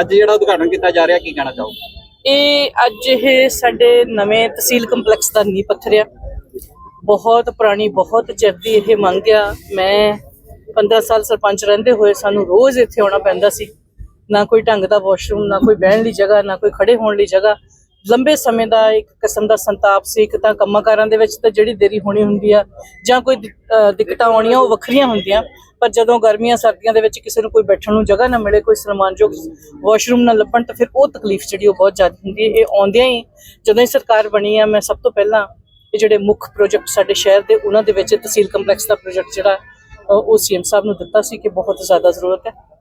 ਅੱਜ ਜਿਹੜਾ ਉਦਘਾਟਨ ਕੀਤਾ ਜਾ ਰਿਹਾ, ਕੀ ਕਹਿਣਾ ਚਾਹੋਗੇ? ਇਹ ਅੱਜ ਇਹ ਸਾਡੇ ਨਵੇਂ ਤਹਿਸੀਲ ਕੰਪਲੈਕਸ ਦਾ ਨੀਂਹ ਪੱਥਰ ਆ। ਬਹੁਤ ਪੁਰਾਣੀ, ਬਹੁਤ ਚਿਰ ਦੀ ਇਹ ਮੰਗ ਆ। ਮੈਂ 15 ਸਾਲ ਸਰਪੰਚ ਰਹਿੰਦੇ ਹੋਏ ਸਾਨੂੰ ਰੋਜ਼ ਇੱਥੇ ਆਉਣਾ ਪੈਂਦਾ ਸੀ। ਨਾ ਕੋਈ ਢੰਗ ਦਾ ਵਾਸ਼ਰੂਮ ਨਾ ਕੋਈ ਬਹਿਣ ਲਈ ਜਗ੍ਹਾ, ਨਾ ਕੋਈ ਖੜੇ ਹੋਣ ਲਈ ਜਗ੍ਹਾ। ਲੰਬੇ ਸਮੇਂ ਦਾ ਇੱਕ ਕਿਸਮ ਦਾ ਸੰਤਾਪ ਸੀ, ਇੱਕ ਤਾਂ ਕੰਮਾਂ-ਕਾਰਾਂ ਦੇ ਵਿੱਚ ਤਾਂ ਜਿਹੜੀ ਦੇਰੀ ਹੋਣੀ ਹੁੰਦੀ ਆ, ਜਾਂ ਕੋਈ ਦਿੱਕਤਾਂ ਆਉਣੀਆਂ, ਉਹ ਵੱਖਰੀਆਂ ਹੁੰਦੀਆਂ, ਪਰ ਜਦੋਂ ਗਰਮੀਆਂ, ਸਰਦੀਆਂ ਦੇ ਵਿੱਚ ਕਿਸੇ ਨੂੰ ਕੋਈ ਬੈਠਣ ਨੂੰ ਜਗ੍ਹਾ ਨਾ ਮਿਲੇ, ਕੋਈ ਸਨਮਾਨਯੋਗ ਵਾਸ਼ਰੂਮ ਨਾ ਲੱਭਣ, ਤਾਂ ਫਿਰ ਉਹ ਤਕਲੀਫ ਜਿਹੜੀ ਉਹ ਬਹੁਤ ਜ਼ਿਆਦਾ ਹੁੰਦੀ ਹੈ, ਇਹ ਆਉਂਦਿਆਂ ਹੀ ਜਦੋਂ ਹੀ ਸਰਕਾਰ ਬਣੀ ਆ, ਮੈਂ ਸਭ ਤੋਂ ਪਹਿਲਾਂ ਇਹ ਜਿਹੜੇ ਮੁੱਖ ਪ੍ਰੋਜੈਕਟ ਸਾਡੇ ਸ਼ਹਿਰ ਦੇ, ਉਹਨਾਂ ਦੇ ਵਿੱਚ ਤਹਿਸੀਲ ਕੰਪਲੈਕਸ ਦਾ ਪ੍ਰੋਜੈਕਟ ਜਿਹੜਾ, ਅਹ ਉਹ ਸੀਐਮ ਸਾਹਿਬ ਨੂੰ ਦਿੱਤਾ ਸੀ ਕਿ ਬਹੁਤ ਜ਼ਿਆਦਾ ਜ਼ਰੂਰਤ ਹੈ।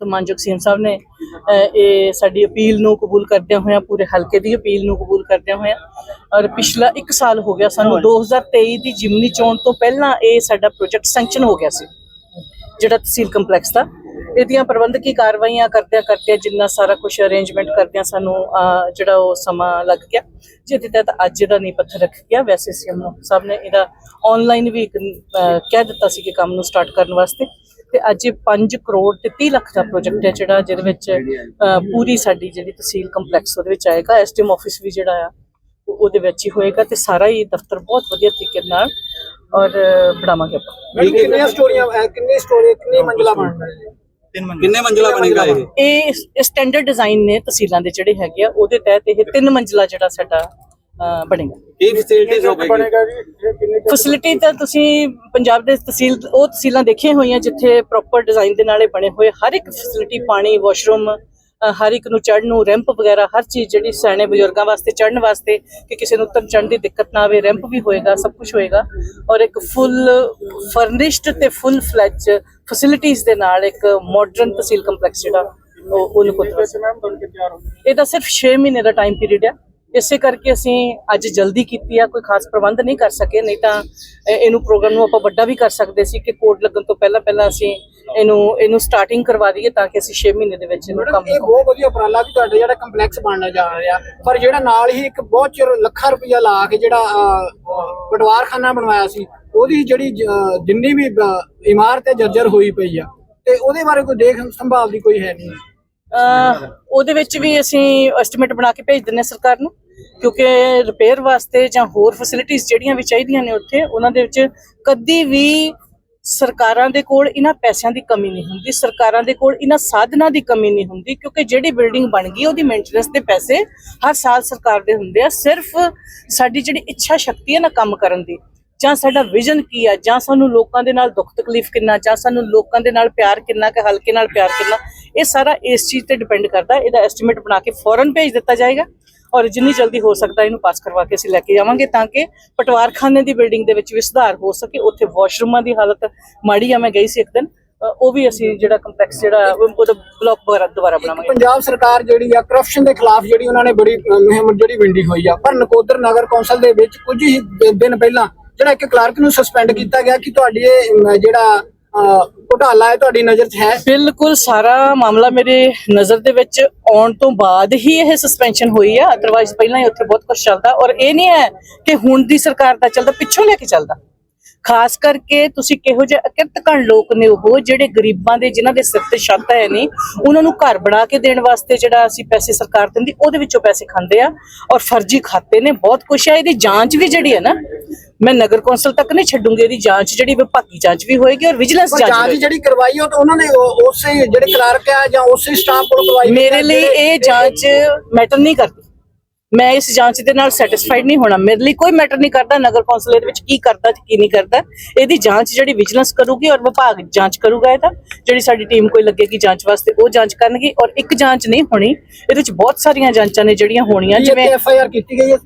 ਮਾਨਯੋਗ ਸੀਐਮ ਸਾਹਿਬ ਨੇ ਇਹ ਸਾਡੀ ਅਪੀਲ ਨੂੰ ਕਬੂਲ ਕਰਦਿਆਂ ਹੋਇਆਂ ਪੂਰੇ ਹਲਕੇ ਦੀ ਅਪੀਲ ਨੂੰ ਕਬੂਲ ਕਰਦਿਆਂ ਹੋਇਆਂ ਔਰ ਪਿਛਲਾ 1 ਸਾਲ ਹੋ ਗਿਆ ਸਾਨੂੰ 2023 ਦੀ ਜਿਮਨੀ ਚੋਣ ਤੋਂ ਪਹਿਲਾਂ ਇਹ ਸਾਡਾ ਪ੍ਰੋਜੈਕਟ ਸੈਂਕਸ਼ਨ ਹੋ ਗਿਆ ਸੀ ਜਿਹੜਾ ਤਹਿਸੀਲ ਕੰਪਲੈਕਸ ਦਾ। ਇਹਦੀਆਂ ਪ੍ਰਬੰਧਕੀ ਕਾਰਵਾਈਆਂ ਕਰਦਿਆਂ ਕਰਦਿਆਂ ਜਿੰਨਾ ਸਾਰਾ ਕੁਝ ਅਰੇਂਜਮੈਂਟ ਕਰਦਿਆਂ ਸਾਨੂੰ ਜਿਹੜਾ ਉਹ ਸਮਾਂ ਲੱਗ ਗਿਆ ਜਿਹਦੇ ਤਹਿਤ ਅੱਜ ਇਹਦਾ ਨੀਂਹ ਪੱਥਰ ਰੱਖ ਗਿਆ। ਵੈਸੇ ਸੀਐਮ ਸਾਹਿਬ ਨੇ ਇਹਦਾ ਆਨਲਾਈਨ ਵੀ ਇੱਕ, ਕਹਿ ਦਿੱਤਾ ਸੀ ਕਿ ਕੰਮ ਨੂੰ ਸਟਾਰਟ ਕਰਨ ਵਾਸਤੇ। ਤੇ ਅੱਜ ਇਹ 5 ਕਰੋੜ ਤੇ 30 ਲੱਖ ਦਾ ਪ੍ਰੋਜੈਕਟ ਹੈ ਜਿਹੜਾ ਜਿਹਦੇ ਵਿੱਚ ਪੂਰੀ ਸਾਡੀ ਜਿਹੜੀ ਤਹਿਸੀਲ ਕੰਪਲੈਕਸ ਉਹਦੇ ਵਿੱਚ ਆਏਗਾ ਐਸਡੀਐਮ ਆਫਿਸ ਵੀ ਜਿਹੜਾ ਆ ਉਹ ਉਹਦੇ ਵਿੱਚ ਹੀ ਹੋਏਗਾ ਤੇ ਸਾਰਾ ਹੀ ਦਫ਼ਤਰ ਬਹੁਤ ਵਧੀਆ ਤਰੀਕੇ ਨਾਲ ਔਰ ਬਣਾਵਾਂਗੇ ਆਪਾਂ। ਕਿੰਨੀਆਂ ਸਟੋਰੀਆਂ ਕਿੰਨੀ ਸਟੋਰੀ ਕਿੰਨੀ ਮੰਜ਼ਲਾ ਬਣਨਾ ਹੈ ਕਿੰਨੇ ਮੰਜ਼ਲਾ ਬਣੇਗਾ ਇਹ? ਇਹ ਸਟੈਂਡਰਡ ਡਿਜ਼ਾਈਨ ਨੇ ਤਹਿਸੀਲਾਂ ਦੇ ਜਿਹੜੇ ਹੈਗੇ ਆ ਉਹਦੇ ਤਹਿਤ ਇਹ ਤਿੰਨ ਮੰਜ਼ਲਾ ਜਿਹੜਾ ਸਾਡਾ ਬਣੇਗਾ। ਕੀ ਫੈਸਿਲਿਟੀਜ਼ ਹੋਵੇਗੀ ਬਣੇਗਾ ਜੀ? ਇਹ ਕਿੰਨੇ ਫੈਸਿਲਿਟੀ ਤਾਂ ਤੁਸੀਂ ਪੰਜਾਬ ਦੇ ਤਹਿਸੀਲ ਉਹ ਤਹਿਸੀਲਾਂ ਦੇਖੀਆਂ ਹੋਈਆਂ ਜਿੱਥੇ ਪ੍ਰੋਪਰ ਡਿਜ਼ਾਈਨ ਦੇ ਨਾਲੇ ਬਣੇ ਹੋਏ ਹਰ ਇੱਕ ਫੈਸਿਲਿਟੀ ਪਾਣੀ ਵਾਸ਼ਰੂਮ ਹਰ ਇੱਕ ਨੂੰ ਚੜ੍ਹਨ ਨੂੰ ਰੈਂਪ ਵਗੈਰਾ ਹਰ ਚੀਜ਼ ਜਿਹੜੀ ਸਿਆਣੇ ਬਜ਼ੁਰਗਾਂ ਵਾਸਤੇ ਚੜ੍ਹਨ ਵਾਸਤੇ ਕਿ ਕਿਸੇ ਨੂੰ ਉਤਰ ਚੜ੍ਹਨ ਦੀ ਦਿੱਕਤ ਨਾ ਆਵੇ ਰੈਂਪ ਵੀ ਹੋਏਗਾ ਸਭ ਕੁਝ ਹੋਏਗਾ। ਔਰ ਇੱਕ ਫੁੱਲ ਫਰਨਿਸ਼ਡ ਤੇ ਫੁੱਲ ਫਲੈਜ ਫੈਸਿਲਿਟੀਆਂ ਦੇ ਨਾਲ ਇੱਕ ਮਾਡਰਨ ਤਹਿਸੀਲ ਕੰਪਲੈਕਸ ਜਿਹੜਾ ਉਹ ਉਹਨੂੰ ਕੋਲ ਹੋ ਇਹਦਾ ਸਿਰਫ 6 ਮਹੀਨੇ ਦਾ ਟਾਈਮ ਪੀਰੀਅਡ ਹੈ ਇਸੇ ਕਰਕੇ ਅਸੀਂ ਅੱਜ ਜਲਦੀ ਕੀਤੀ ਆ ਕੋਈ ਖਾਸ ਪ੍ਰਬੰਧ ਨਹੀਂ ਕਰ ਸਕੇ ਨਹੀਂ ਤਾਂ ਇਹ- ਇਹਨੂੰ ਪ੍ਰੋਗਰਾਮ ਨੂੰ ਆਪਾਂ ਵੱਡਾ ਵੀ ਕਰ ਸਕਦੇ ਸੀ ਕਿ ਕੋਡ ਲੱਗਣ ਤੋਂ ਪਹਿਲਾਂ ਪਹਿਲਾਂ ਅਸੀਂ ਇਹਨੂੰ ਇਹਨੂੰ ਸਟਾਰਟਿੰਗ ਕਰਵਾ ਦਈਏ ਤਾਂ ਕਿ ਅਸੀਂ 6 ਮਹੀਨੇ ਦੇ ਵਿੱਚ ਇਹਨੂੰ ਕੰਮ ਇਹ ਬਹੁਤ ਵਧੀਆ ਉਪਰਾਲਾ ਵੀ ਤੁਹਾਡਾ ਜਿਹੜਾ ਕੰਪਲੈਕਸ ਬਣਨਾ ਜਾ ਰਿਹਾ। ਪਰ ਜਿਹੜਾ ਨਾਲ ਹੀ ਇੱਕ ਬਹੁਤ ਚਿਰ ਲੱਖਾਂ ਰੁਪਇਆ ਲਾ ਕੇ ਜਿਹੜਾ ਪਟਵਾਰਖਾਨਾ ਬਣਵਾਇਆ ਸੀ ਉਹਦੀ ਜਿਹੜੀ ਜਿੰਨੀ ਵੀ ਇਮਾਰਤ ਹੈ ਜਰਜਰ ਹੋਈ ਪਈ ਆ ਤੇ ਉਹਦੇ ਬਾਰੇ ਕੋਈ ਦੇਖ ਸੰਭਾਲ ਦੀ ਕੋਈ ਹੈ ਨਹੀਂ। ਉਹਦੇ ਵਿੱਚ ਵੀ ਅਸੀਂ ਐਸਟੀਮੇਟ ਬਣਾ ਕੇ ਭੇਜ ਦਿੰਨੇ ਸਰਕਾਰ ਨੂੰ, ਕਿਉਂਕਿ ਰਿਪੇਅਰ ਵਾਸਤੇ ਜਾਂ ਹੋਰ ਫੈਸਿਲਿਟੀਆਂ ਜਿਹੜੀਆਂ ਵੀ ਚਾਹੀਦੀਆਂ ਨੇ ਉੱਥੇ, ਉਹਨਾਂ ਦੇ ਵਿੱਚ ਕਦੀ ਵੀ ਸਰਕਾਰਾਂ ਦੇ ਕੋਲ ਇਹਨਾਂ ਪੈਸਿਆਂ ਦੀ ਕਮੀ ਨਹੀਂ ਹੁੰਦੀ, ਸਰਕਾਰਾਂ ਦੇ ਕੋਲ ਇਹਨਾਂ ਸਾਧਨਾਂ ਦੀ ਕਮੀ ਨਹੀਂ ਹੁੰਦੀ, ਕਿਉਂਕਿ ਜਿਹੜੀ ਬਿਲਡਿੰਗ ਬਣ ਗਈ ਉਹਦੀ ਮੇਨਟੇਨੈਂਸ ਦੇ ਪੈਸੇ ਹਰ ਸਾਲ ਸਰਕਾਰ ਦੇ ਹੁੰਦੇ ਆ, ਸਿਰਫ ਸਾਡੀ ਜਿਹੜੀ ਇੱਛਾ ਸ਼ਕਤੀ ਹੈ ਨਾ ਕੰਮ ਕਰਨ ਦੀ ਜਾਂ ਸਾਡਾ ਵਿਜ਼ਨ ਕੀ ਆ? ਜਾਂ ਸਾਨੂੰ ਲੋਕਾਂ ਦੇ ਨਾਲ ਦੁੱਖ ਤਕਲੀਫ ਕਿੰਨਾ? ਜਾਂ ਸਾਨੂੰ ਲੋਕਾਂ ਦੇ ਨਾਲ ਪਿਆਰ ਕਿੰਨਾ ਕਿ ਹਲਕੇ ਨਾਲ ਪਿਆਰ ਕਿੰਨਾ? ਇਹ ਸਾਰਾ ਇਸ ਚੀਜ਼ ਤੇ ਡਿਪੈਂਡ ਕਰਦਾ। ਇਹਦਾ ਐਸਟੀਮੇਟ ਬਣਾ ਕੇ ਫੌਰਨ ਭੇਜ ਦਿੱਤਾ ਜਾਏਗਾ ਔਰ ਜਿੰਨੀ ਜਲਦੀ ਹੋ ਸਕਦਾ ਇਹਨੂੰ ਪਾਸ ਕਰਵਾ ਕੇ ਅਸੀਂ ਲੈ ਕੇ ਜਾਵਾਂਗੇ ਤਾਂ ਕਿ ਪਟਵਾਰਖਾਨੇ ਦੀ ਬਿਲਡਿੰਗ ਦੇ ਵਿੱਚ ਵੀ ਸੁਧਾਰ ਹੋ ਸਕੇ। ਉੱਥੇ ਵਾਸ਼ਰੂਮਾਂ ਦੀ ਹਾਲਤ ਮਾੜੀ ਆ ਮੈਂ ਗਈ ਸੀ ਇੱਕ ਦਿਨ। ਉਹ ਵੀ ਅਸੀਂ ਜਿਹੜਾ ਕੰਪਲੈਕਸ ਜਿਹੜਾ ਉਹ- ਉਹਦਾ ਬਲਾਕ ਵਗੈਰਾ ਦੁਬਾਰਾ ਬਣਾਵਾਂਗੇ। ਪੰਜਾਬ ਸਰਕਾਰ ਜਿਹੜੀ ਆ ਕਰਪਸ਼ਨ ਦੇ ਖਿਲਾਫ ਜਿਹੜੀ ਉਹਨਾਂ ਨੇ ਬੜੀ ਮੁਹਿੰਮ ਜਿਹੜੀ ਵਿੰਡੀ ਹੋਈ ਆ। ਪਰ ਨਕੋਦਰ ਨਗਰ ਕੌਂਸਲ ਦੇ ਵਿੱਚ ਕੁਝ ਹੀ ਦਿਨ ਪਹਿਲਾਂ ਜਿਹੜਾ ਇੱਕ ਕਲਰਕ ਨੂੰ ਸਸਪੈਂਡ ਕੀਤਾ ਗਿਆ ਕਿ ਤੁਹਾਡੀ ਇਹ ਜਿਹੜਾ ਅਹ, ਘੁਟਾਲਾ ਹੈ ਤੁਹਾਡੀ ਨਜ਼ਰ 'ਚ ਹੈ? ਬਿਲਕੁਲ ਸਾਰਾ ਮਾਮਲਾ ਮੇਰੇ ਨਜ਼ਰ ਦੇ ਵਿੱਚ ਆਉਣ ਤੋਂ ਬਾਅਦ ਹੀ ਇਹ ਸਸਪੈਂਸ਼ਨ ਹੋਈ ਹੈ ਅਦਰਵਾਈਜ਼ ਪਹਿਲਾਂ ਹੀ ਉੱਥੇ ਬਹੁਤ ਕੁਝ ਚੱਲਦਾ ਔਰ ਇਹ ਨਹੀਂ ਹੈ ਕਿ ਹੁਣ ਦੀ ਸਰਕਾਰ ਦਾ ਚੱਲਦਾ ਪਿੱਛੋਂ ਲੈ ਕੇ ਚੱਲਦਾ। ਖਾਸ ਕਰਕੇ ਤੁਸੀਂ ਕਿਹੋ ਜਿਹੇ ਅਕਿਰਤਕਣ ਲੋਕ ਨੇ ਉਹ ਜਿਹੜੇ ਗਰੀਬਾਂ ਦੇ ਜਿਨ੍ਹਾਂ ਦੇ ਸਿਰ ਤੇ ਛੱਤ ਹੈ ਨਹੀਂ ਉਹਨਾਂ ਨੂੰ ਘਰ ਬਣਾ ਕੇ ਦੇਣ ਵਾਸਤੇ ਜਿਹੜਾ ਅਸੀਂ ਪੈਸੇ ਸਰਕਾਰ ਦਿੰਦੀ ਉਹਦੇ ਵਿੱਚੋਂ ਪੈਸੇ ਖਾਂਦੇ ਆ ਔਰ ਫਰਜ਼ੀ ਖਾਤੇ ਨੇ ਬਹੁਤ ਕੁਛ ਹੈ ਇਹਦੀ ਜਾਂਚ ਵੀ ਜਿਹੜੀ ਹੈ ਨਾ ਮੈਂ ਨਗਰ ਕੌਂਸਲ ਤੱਕ ਨਹੀਂ ਛੱਡੂੰਗੀ ਇਹਦੀ ਜਾਂਚ ਜਿਹੜੀ ਵਿਭਾਗੀ ਜਾਂਚ ਵੀ ਹੋਏਗੀ ਔਰ ਵਿਜੀਲੈਂਸ ਜਾਂਚ ਜਾਂਚ। ਜਿਹੜੀ ਕਰਵਾਈ ਉਹ ਤਾਂ ਉਹਨਾਂ ਨੇ ਉਸੇ ਜਿਹੜੇ ਕਲਰਕ ਆ ਜਾਂ ਉਸੇ ਸਟਾਫ ਕੋਲ ਕਰਵਾਈ ਮੇਰੇ ਲਈ ਇਹ ਜਾਂਚ ਮੈਟਰ ਨਹੀਂ ਕਰਦੀ ਮੈਂ ਇਸ ਜਾਂਚ ਦੇ ਨਾਲ ਸੈਟੀਸਫਾਈਡ ਨਹੀਂ ਹੋਣਾ। ਮੇਰੇ ਲਈ ਕੋਈ ਮੈਟਰ ਨਹੀਂ ਕਰਦਾ ਨਗਰ ਕੌਂਸਲ ਇਹਦੇ ਵਿੱਚ ਕੀ ਕਰਦਾ ਤੇ ਕੀ ਨਹੀਂ ਕਰਦਾ। ਇਹਦੀ ਜਾਂਚ ਜਿਹੜੀ ਵਿਜੀਲੈਂਸ ਕਰੂਗੀ ਔਰ ਵਿਭਾਗ ਜਾਂਚ ਕਰੂਗਾ ਇਹਦਾ। ਜਿਹੜੀ ਸਾਡੀ ਟੀਮ ਕੋਈ ਲੱਗੇਗੀ ਜਾਂਚ ਵਾਸਤੇ ਉਹ ਜਾਂਚ ਕਰਨਗੀ ਔਰ ਇੱਕ ਜਾਂਚ ਨਹੀਂ ਹੋਣੀ ਇਹਦੇ ਵਿੱਚ ਬਹੁਤ ਸਾਰੀਆਂ ਜਾਂਚਾਂ ਨੇ ਜਿਹੜੀਆਂ ਹੋਣੀਆਂ ਜਿਵੇਂ ਐਫ ਆਈ ਆਰ ਕੀਤੀ ਗਈ ਹੈ।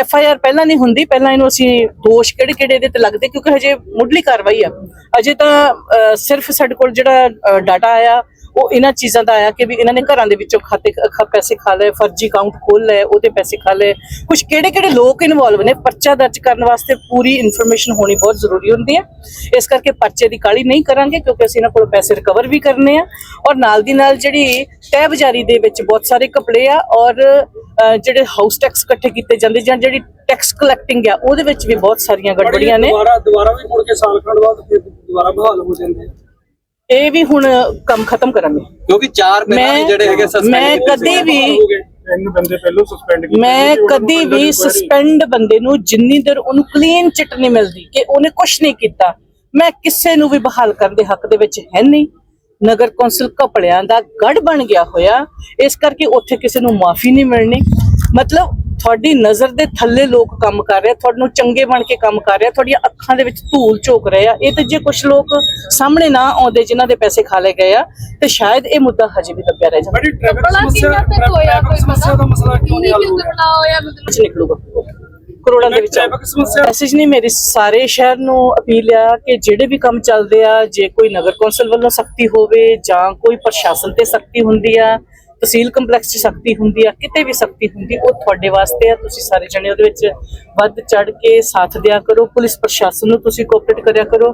ਐਫ ਆਈ ਆਰ ਪਹਿਲਾਂ ਨਹੀਂ ਹੁੰਦੀ ਪਹਿਲਾਂ ਇਹਨੂੰ ਅਸੀਂ ਦੋਸ਼ ਕਿਹੜੇ ਕਿਹੜੇ ਇਹਦੇ ਤੇ ਲੱਗਦੇ ਕਿਉਂਕਿ ਹਜੇ ਮੁੱਢਲੀ ਕਾਰਵਾਈ ਆ। ਅਜੇ ਤਾਂ ਸਿਰਫ ਸਾਡੇ ਕੋਲ ਜਿਹੜਾ ਡਾਟਾ ਆਇਆ ਉਹ ਇਹਨਾਂ ਚੀਜ਼ਾਂ ਦਾ ਆਇਆ ਕਿ ਵੀ ਇਹਨਾਂ ਨੇ ਘਰਾਂ ਦੇ ਵਿੱਚੋਂ ਖਾਤੇ ਪੈਸੇ ਖਾ ਲਏ ਫਰਜ਼ੀ ਅਕਾਊਂਟ ਖੋਲ ਲਏ ਉਹਦੇ ਪੈਸੇ ਖਾ ਲਏ। ਕੁਝ ਕਿਹੜੇ ਕਿਹੜੇ ਲੋਕ ਇਨਵੋਲਵ ਨੇ ਪਰਚਾ ਦਰਜ ਕਰਨ ਵਾਸਤੇ ਪੂਰੀ ਇਨਫੋਰਮੇਸ਼ਨ ਹੋਣੀ ਬਹੁਤ ਜ਼ਰੂਰੀ ਹੁੰਦੀ ਹੈ। ਇਸ ਕਰਕੇ ਪਰਚੇ ਦੀ ਕਾਲੀ ਨਹੀਂ ਕਰਾਂਗੇ ਕਿਉਂਕਿ ਅਸੀਂ ਇਹਨਾਂ ਕੋਲ ਪੈਸੇ ਰਿਕਵਰ ਵੀ ਕਰਨੇ ਆ। ਔਰ ਨਾਲ ਦੀ ਨਾਲ ਜਿਹੜੀ ਤਹਿਬਜ਼ਾਰੀ ਦੇ ਵਿੱਚ ਬਹੁਤ ਸਾਰੇ ਕਪੜੇ ਆ ਔਰ ਜਿਹੜੇ ਹਾਊਸ ਟੈਕਸ ਇਕੱਠੇ ਕੀਤੇ ਜਾਂਦੇ ਜਾਂ ਜਿਹੜੀ ਟੈਕਸ ਕਲੈਕਟਿੰਗ ਆ ਉਹਦੇ ਵਿੱਚ ਵੀ ਬਹੁਤ ਸਾਰੀਆਂ ਗੜਬੜੀਆਂ ਨੇ। ਦੁਬਾਰਾ ਦੁਬਾਰਾ ਵੀ ਮੁੜ ਕੇ ਸਾਲ ਖੰਡ ਬਾਅਦ ਫਿਰ ਦੁਬਾਰਾ ਬਹਾਲ ਹੋ ਜਾਂਦੇ। ਇਹ ਵੀ ਹੁਣ ਕੰਮ ਖਤਮ ਕਰਾਂਗੇ ਕਿਉਂਕਿ ਚਾਰ ਪਹਿਲਾਂ ਮੈਂ ਜਿਹੜੇ ਹੈਗੇ ਸਸਪੈਂਡ ਮੈਂ ਕਦੇ ਵੀ ਤਿੰਨ ਬੰਦੇ ਪਹਿਲਾਂ ਸਸਪੈਂਡ ਕੀਤੇ ਮੈਂ ਕਦੀ ਵੀ ਸਸਪੈਂਡ ਬੰਦੇ ਨੂੰ ਜਿੰਨੀ ਦੇਰ ਉਹਨੂੰ ਕਲੀਨ ਚਿੱਟ ਨਹੀਂ ਮਿਲਦੀ ਕਿ ਉਹਨੇ ਕੁਝ ਨਹੀਂ ਕੀਤਾ ਮੈਂ ਕਿਸੇ ਨੂੰ ਵੀ ਬਹਾਲ ਕਰਨ ਦੇ ਹੱਕ ਦੇ ਵਿੱਚ ਹੈ ਨਹੀਂ। ਨਗਰ ਕੌਂਸਲ ਕਪੜਿਆਂ ਦਾ ਗੜ ਬਣ ਗਿਆ ਹੋਇਆ ਇਸ ਕਰਕੇ ਉੱਥੇ ਕਿਸੇ ਨੂੰ ਮਾਫੀ ਨਹੀਂ ਮਿਲਣੀ। ਮਤਲਬ ਤੁਹਾਡੀ ਨਜ਼ਰ ਦੇ ਥੱਲੇ ਲੋਕ ਕੰਮ ਕਰ ਰਹੇ ਤੁਹਾਨੂੰ ਚੰਗੇ ਬਣ ਕੇ ਕੰਮ ਕਰ ਰਹੇ ਆ, ਤੁਹਾਡੀਆਂ ਅੱਖਾਂ ਦੇ ਵਿੱਚ ਧੂਲ ਝੋਕ ਰਹੇ ਆ। ਇਹ ਤੇ ਜੇ ਕੁਝ ਲੋਕ ਸਾਹਮਣੇ ਨਾ ਆਉਂਦੇ ਜਿਨ੍ਹਾਂ ਦੇ ਪੈਸੇ ਖਾ ਲਏ ਗਏ ਆ ਤੇ ਸ਼ਾਇਦ ਇਹ ਮੁੱਦਾ ਹਜੇ ਵੀ ਦੱਬਿਆ ਰਹਿ ਜਾਂਦਾ। ਬੜੀ ਟ੍ਰੈਫਿਕ ਸਮੱਸਿਆ ਦਾ ਮਸਲਾ ਕਿਉਂ ਨਹੀਂ ਹੱਲ ਹੋਇਆ? ਨਿਕਲੂਗਾ। ਕਰੋੜਾਂ ਦੇ ਵਿੱਚ ਮੈਸੇਜ ਨਹੀਂ ਮੇਰੀ ਸਾਰੇ ਸ਼ਹਿਰ ਨੂੰ ਅਪੀਲ ਆ ਕਿ ਜਿਹੜੇ ਵੀ ਕੰਮ ਚੱਲਦੇ ਆ ਜੇ ਕੋਈ ਨਗਰ ਕੌਂਸਲ ਵੱਲੋਂ ਸਖਤੀ ਹੋਵੇ ਜਾਂ ਕੋਈ ਪ੍ਰਸ਼ਾਸਨ ਤੇ ਸਖਤੀ ਹੁੰਦੀ ਆ ਤਹਿਸੀਲ ਕੰਪਲੈਕਸ 'ਚ ਸਖਤੀ ਹੁੰਦੀ ਆ ਕਿਤੇ ਵੀ ਸਖਤੀ ਹੁੰਦੀ ਉਹ ਤੁਹਾਡੇ ਵਾਸਤੇ ਆ। ਤੁਸੀਂ ਸਾਰੇ ਜਣੇ ਉਹਦੇ ਵਿੱਚ ਵੱਧ ਚੜ ਕੇ ਸਾਥ ਦਿਆ ਕਰੋ। ਪੁਲਿਸ ਪ੍ਰਸ਼ਾਸਨ ਨੂੰ ਤੁਸੀਂ ਕੋਆਪਰੇਟ ਕਰਿਆ ਕਰੋ।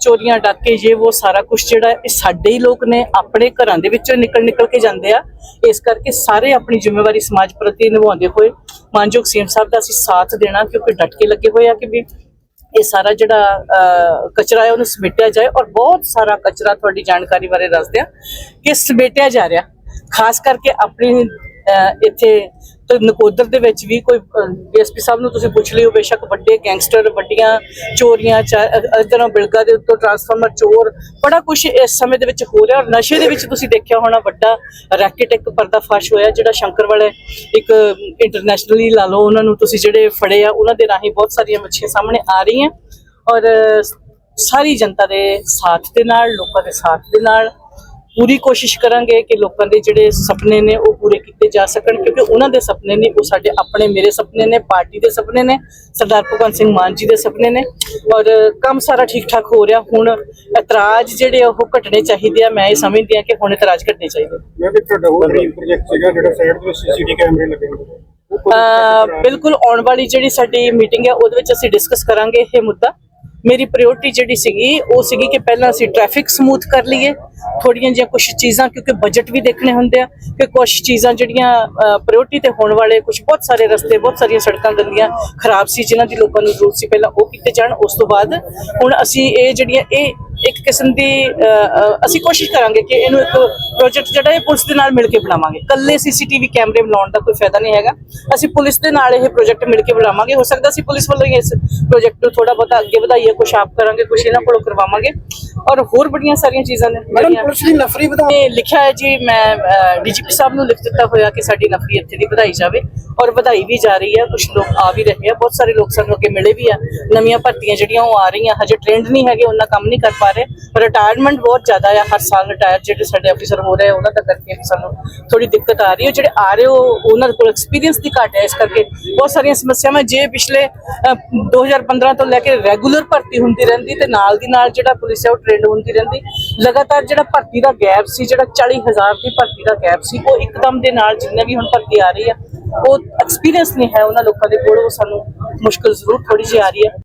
ਚੋਰੀਆਂ ਡਾਕੇ ਜੇ ਉਹ ਸਾਰਾ ਕੁਝ ਜਿਹੜਾ ਇਹ ਸਾਡੇ ਹੀ ਲੋਕ ਨੇ ਆਪਣੇ ਘਰਾਂ ਦੇ ਵਿੱਚੋਂ ਨਿਕਲ ਨਿਕਲ ਕੇ ਜਾਂਦੇ ਆ। ਇਸ ਕਰਕੇ ਸਾਰੇ ਆਪਣੀ ਜ਼ਿੰਮੇਵਾਰੀ ਸਮਾਜ ਪ੍ਰਤੀ ਨਿਭਾਉਂਦੇ ਹੋਏ ਮਾਨਯੋਗ ਸੀਐਮ ਸਾਹਿਬ ਦਾ ਅਸੀਂ ਸਾਥ ਦੇਣਾ ਕਿਉਂਕਿ ਡਟ ਕੇ ਲੱਗੇ ਹੋਏ ਆ ਕਿ ਵੀ ਇਹ ਸਾਰਾ ਜਿਹੜਾ ਅਹ, ਕਚਰਾ ਹੈ ਉਹਨੂੰ ਸਮੇਟਿਆ ਜਾਏ। ਔਰ ਬਹੁਤ ਸਾਰਾ ਕਚਰਾ ਤੁਹਾਡੀ ਜਾਣਕਾਰੀ ਬਾਰੇ ਦੱਸਦੇ ਆ ਕਿ ਸਮੇਟਿਆ ਜਾ ਰਿਹਾ। ਖਾਸ ਕਰਕੇ ਆਪਣੀ ਇੱਥੇ ਨਕੋਦਰ ਦੇ ਵਿੱਚ ਵੀ ਕੋਈ ਡੀਐਸਪੀ ਸਾਹਿਬ ਨੂੰ ਤੁਸੀਂ ਪੁੱਛ ਲਿਓ, ਬੇਸ਼ੱਕ ਵੱਡੇ ਗੈਂਗਸਟਰ, ਵੱਡੀਆਂ ਚੋਰੀਆਂ ਇਧਰੋਂ ਬਿਲਗਾ ਦੇ ਉੱਤੋਂ ਟਰਾਂਸਫਾਰਮਰ ਚੋਰ, ਬੜਾ ਕੁਝ ਇਸ ਸਮੇਂ ਦੇ ਵਿੱਚ ਹੋ ਰਿਹਾ ਔਰ ਨਸ਼ੇ ਦੇ ਵਿੱਚ ਤੁਸੀਂ ਦੇਖਿਆ ਹੋਣਾ ਵੱਡਾ ਰੈਕਟ ਇੱਕ ਪਰਦਾਫਾਸ਼ ਹੋਇਆ, ਜਿਹੜਾ ਸ਼ੰਕਰ ਵਾਲੇ ਇੱਕ ਇੰਟਰਨੈਸ਼ਨਲੀ ਲਾ ਲਓ, ਉਹਨਾਂ ਨੂੰ ਤੁਸੀਂ ਜਿਹੜੇ ਫੜੇ ਆ, ਉਹਨਾਂ ਦੇ ਰਾਹੀਂ ਬਹੁਤ ਸਾਰੀਆਂ ਮੱਛੀਆਂ ਸਾਹਮਣੇ ਆ ਰਹੀਆਂ ਔਰ ਸਾਰੀ ਜਨਤਾ ਦੇ ਸਾਥ ਦੇ ਨਾਲ, ਲੋਕਾਂ ਦੇ ਸਾਥ ਦੇ ਨਾਲ ਪੂਰੀ ਕੋਸ਼ਿਸ਼ ਕਰਾਂਗੇ ਕਿ ਲੋਕਾਂ ਦੇ ਜਿਹੜੇ ਸੁਪਨੇ ਨੇ ਉਹ ਪੂਰੇ ਕੀਤੇ ਜਾ ਸਕਣ ਕਿਉਂਕਿ ਉਹਨਾਂ ਦੇ ਸੁਪਨੇ ਨਹੀਂ ਉਹ ਸਾਡੇ ਆਪਣੇ ਮੇਰੇ ਸੁਪਨੇ ਨੇ ਪਾਰਟੀ ਦੇ ਸੁਪਨੇ ਨੇ ਸਰਦਾਰ ਭਗਵੰਤ ਸਿੰਘ ਮਾਨ ਜੀ ਦੇ ਸੁਪਨੇ ਨੇ ਔਰ ਕੰਮ ਸਾਰਾ ਠੀਕ ਠਾਕ ਹੋ ਰਿਹਾ। ਹੁਣ ਇਤਰਾਜ਼ ਜਿਹੜੇ ਉਹ ਘਟਣੇ ਚਾਹੀਦੇ ਆ। ਮੈਂ ਇਹ ਸਮਝਦੀ ਆ ਕਿ ਹੁਣ ਇਤਰਾਜ਼ ਘਟਣੇ ਚਾਹੀਦੇ ਮੈਂ ਵੀ ਤੁਹਾਡਾ ਹੋਰ ਡ੍ਰੀਮ ਪ੍ਰੋਜੈਕਟ ਸੀਗਾ ਜਿਹੜਾ ਸਾਈਡ ਤੇ ਸੀਸੀਟੀ ਕੈਮਰੇ ਲੱਗੇ ਹੁੰਦੇ ਨੇ। ਉਹ ਕਦੋਂ ਤੱਕ ਅਹ ਕਰਾ- ਬਿਲਕੁਲ ਆਉਣ ਵਾਲੀ ਜਿਹੜੀ ਸਾਡੀ ਮੀਟਿੰਗ ਹੈ ਉਹਦੇ ਵਿੱਚ ਅਸੀਂ ਡਿਸਕਸ ਕਰਾਂਗੇ ਇਹ ਮੁੱਦਾ। ਮੇਰੀ ਪ੍ਰਾਇੋਰਟੀ ਜਿਹੜੀ ਸੀਗੀ, ਉਹ ਸੀਗੀ ਕਿ ਪਹਿਲਾਂ ਅਸੀਂ ਟ੍ਰੈਫਿਕ ਸਮੂਥ ਕਰ ਲਈਏ ਥੋੜੀਆਂ ਜਿਹੀਆਂ ਕੁਝ ਚੀਜ਼ਾਂ, ਕਿਉਂਕਿ ਬਜਟ ਵੀ ਦੇਖਣੇ ਹੁੰਦੇ ਆ, ਕਿ ਕੁਝ ਚੀਜ਼ਾਂ ਜਿਹੜੀਆਂ ਪ੍ਰਾਇੋਰਟੀ ਤੇ ਹੋਣ ਵਾਲੇ ਕੁਝ ਬਹੁਤ ਸਾਰੇ ਰਸਤੇ, ਬਹੁਤ ਸਾਰੀਆਂ ਸੜਕਾਂ ਗੰਦੀਆਂ, ਖਰਾਬ ਸੀ, ਜਿਨ੍ਹਾਂ ਦੀ ਲੋਕਾਂ ਨੂੰ ਜ਼ਰੂਰਤ ਸੀ, ਪਹਿਲਾਂ ਉਹ ਕੀਤੇ ਜਾਣ, ਉਸ ਤੋਂ ਬਾਅਦ ਹੁਣ ਅਸੀਂ ਇਹ ਜਿਹੜੀਆਂ, ਇਹ ਇੱਕ ਕਿਸਮ ਦੀ ਅਸੀਂ ਕੋਸ਼ਿਸ਼ ਕਰਾਂਗੇ ਕਿ ਇਹਨੂੰ ਇੱਕ ਪ੍ਰੋਜੈਕਟ ਜਿਹੜਾ ਇਹ ਪੁਲਿਸ ਦੇ ਨਾਲ ਮਿਲ ਕੇ ਬਣਾਵਾਂਗੇ। ਕੱਲੇ ਸੀਸੀਟੀਵੀ ਕੈਮਰੇ ਬਣਾਉਣ ਦਾ ਕੋਈ ਫਾਇਦਾ ਨਹੀਂ ਹੈਗਾ। ਅਸੀਂ ਪੁਲਿਸ ਦੇ ਨਾਲ ਇਹ ਪ੍ਰੋਜੈਕਟ ਮਿਲ ਕੇ ਬਣਾਵਾਂਗੇ। ਹੋ ਸਕਦਾ ਅਸੀਂ ਪੁਲਿਸ ਵੱਲੋਂ ਹੀ ਇਸ ਪ੍ਰੋਜੈਕਟ ਨੂੰ ਥੋੜਾ ਬਹੁਤਾ ਅੱਗੇ ਵਧਾਈਏ ਕੁਝ ਆਪ ਕਰਾਂਗੇ ਕੁਝ ਇਹਨਾਂ ਕੋਲੋਂ ਕਰਵਾਵਾਂਗੇ। ਔਰ ਹੋਰ ਬੜੀਆਂ ਸਾਰੀਆਂ ਚੀਜ਼ਾਂ ਨੇ ਮੈਡਮ ਪੁਲਿਸ ਦੀ ਨਫਰੀ ਵਧਾਉਣ ਇਹ ਲਿਖਿਆ ਹੈ ਜੀ ਮੈਂ ਡੀਜੀਪੀ ਸਾਹਿਬ ਨੂੰ ਲਿਖ ਦਿੱਤਾ ਹੋਇਆ ਕਿ ਸਾਡੀ ਨਫਰੀ ਇੱਥੇ ਦੀ ਵਧਾਈ ਜਾਵੇ ਔਰ ਵਧਾਈ ਵੀ ਜਾ ਰਹੀ ਹੈ। ਕੁਝ ਲੋਕ ਆ ਵੀ ਰਹੇ ਆ ਬਹੁਤ ਸਾਰੇ ਲੋਕ ਸਾਨੂੰ ਅੱਗੇ ਮਿਲੇ ਵੀ ਆ। ਨਵੀਆਂ ਭਰਤੀਆਂ ਜਿਹੜੀਆਂ ਉਹ ਆ ਰਹੀਆਂ ਹਜੇ ਟ੍ਰੈਂਡ ਨਹੀਂ ਹੈਗੇ ਉਹਨਾਂ ਕੰਮ ਨਹੀਂ ਕਰ ਪਾ ਰਹੇ ਰਿਟਾਇਰਮੈਂਟ ਬਹੁਤ ਜ਼ਿਆਦਾ ਆ, ਹਰ ਸਾਲ ਰਿਟਾਇਰ ਜਿਹੜੇ ਸਾਡੇ ਅਫੀਸਰ ਹੋ ਰਹੇ ਉਹਨਾਂ ਦਾ ਕਰਕੇ ਸਾਨੂੰ ਥੋੜੀ ਦਿੱਕਤ ਆ ਰਹੀ ਹੈ। ਜਿਹੜੇ ਆ ਰਹੇ ਉਹ ਉਹਨਾਂ ਕੋਲ ਐਕਸਪੀਰੀਅੰਸ ਦੀ ਘਾਟ ਹੈ, ਇਸ ਕਰਕੇ ਬਹੁਤ ਸਾਰੀਆਂ ਸਮੱਸਿਆਵਾਂ ਜੇ ਪਿਛਲੇ 2015 ਤੋਂ ਲੈ ਕੇ ਰੈਗੂਲਰ ਭਰਤੀ ਹੁੰਦੀ ਰਹਿੰਦੀ ਤੇ ਨਾਲ ਦੀ ਨਾਲ ਜਿਹੜਾ ਪੁਲਿਸ ਹੈ, ਉਹ ਟ੍ਰੈਂਡ ਹੁੰਦੀ ਰਹਿੰਦੀ। ਲਗਾਤਾਰ ਜਿਹੜਾ ਭਰਤੀ ਦਾ ਗੈਪ ਸੀ, ਜਿਹੜਾ 40000 ਦੀ ਭਰਤੀ ਦਾ ਗੈਪ ਸੀ, ਉਹ ਇੱਕਦਮ ਦੇ ਨਾਲ ਜਿੰਨੇ ਵੀ ਹੁਣ ਭਰਤੀ ਆ ਰਹੀ ਆ, ਉਹ ਐਕਸਪੀਰੀਅੰਸ ਨਹੀਂ ਹੈ ਉਹਨਾਂ ਲੋਕਾਂ ਦੇ ਕੋਲ, ਉਹ ਸਾਨੂੰ ਮੁਸ਼ਕਲ ਜ਼ਰੂਰ ਥੋੜੀ ਜਿਹੀ ਆ ਰਹੀ ਹੈ।